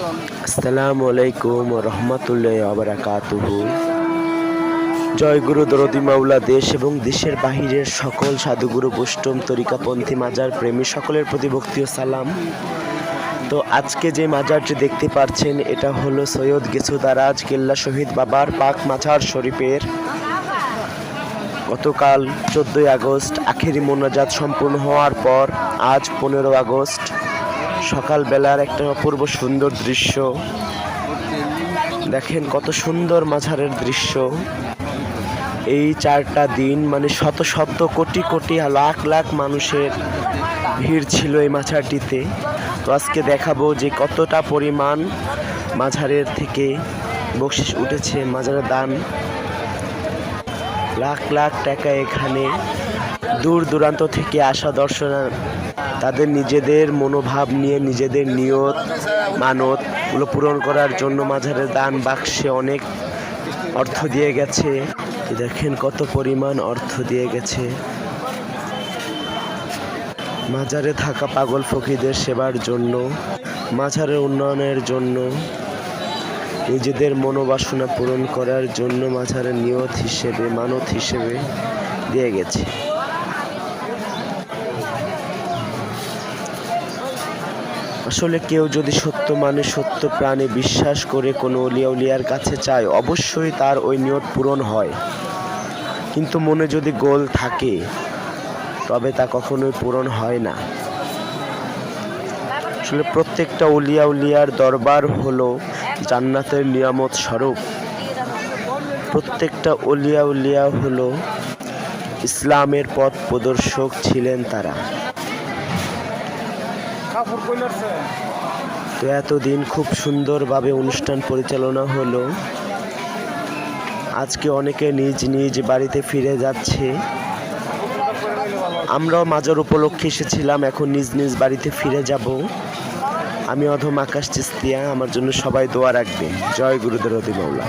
আসসালামু আলাইকুম। রহমতুল্লাহ আবরাকাতুহু জয় গুরু, দরদি, মাওলা, দেশ এবং দেশের বাহিরের সকল সাধুগুরু বৈষ্ণব তরিকাপন্থী, মাজার প্রেমী, সকলের প্রতি ভক্তি ও সালাম। তো আজকে যে মাজারটি দেখতে পাচ্ছেন এটা হলো সৈয়দ গেসুদারাজ কেল্লা শহীদ বাবার পাক মাজার শরীফের। গতকাল চোদ্দোই আগস্ট আখেরি মোনাজাত সম্পূর্ণ হওয়ার পর আজ পনেরো আগস্ট সকালবেলার একটা অপূর্ব সুন্দর দৃশ্য। দেখেন কত সুন্দর মাঝারের দৃশ্য। এই চারটা দিন মানে শত শত কোটি কোটি লাখ লাখ মানুষের ভিড় ছিল এই মাঝারটিতে। তো আজকে দেখাবো যে কতটা পরিমাণ মাঝারের থেকে বকশিস উঠেছে, মাঝারের দান লাখ লাখ টাকা এখানে দূর দূরান্ত থেকে আসা দর্শনা তাদের নিজেদের মনোভাব নিয়ে নিজেদের নিয়ত মানতগুলো পূরণ করার জন্য মাঝারের দান বাক্সে অনেক অর্থ দিয়ে গেছে। দেখেন কত পরিমাণ অর্থ দিয়ে গেছে। মাজারে থাকা পাগল ফকিদের সেবার জন্য মাঝারের উন্নয়নের জন্য, নিজেদের মনোবাসনা পূরণ করার জন্য মাঝারের নিয়ত হিসেবে, মানত হিসেবে দিয়ে গেছে। আসলে কেউ যদি সত্য মানে সত্য প্রাণে বিশ্বাস করে কোনো অলিয়া উলিয়ার কাছে চায়, অবশ্যই তার ওই নিয়ত পূরণ হয়। কিন্তু মনে যদি গোল থাকে, তবে তা কখনোই পূরণ হয় না। আসলে প্রত্যেকটা উলিয়া উলিয়ার দরবার হলো জান্নাতের নিয়ামত স্বরূপ। প্রত্যেকটা উলিয়া উলিয়া হলো ইসলামের পথ প্রদর্শক ছিলেন তারা। তো এতদিন খুব সুন্দরভাবে অনুষ্ঠান পরিচালনা হলো। আজকে অনেকে নিজ নিজ বাড়িতে ফিরে যাচ্ছে। আমরাও মাজার উপলক্ষে এসেছিলাম, এখন নিজ নিজ বাড়িতে ফিরে যাব। আমি অধম আকাশ চিস্তিয়া, আমার জন্য সবাই দোয়া রাখবেন। জয় গুরুদেব মাওলা।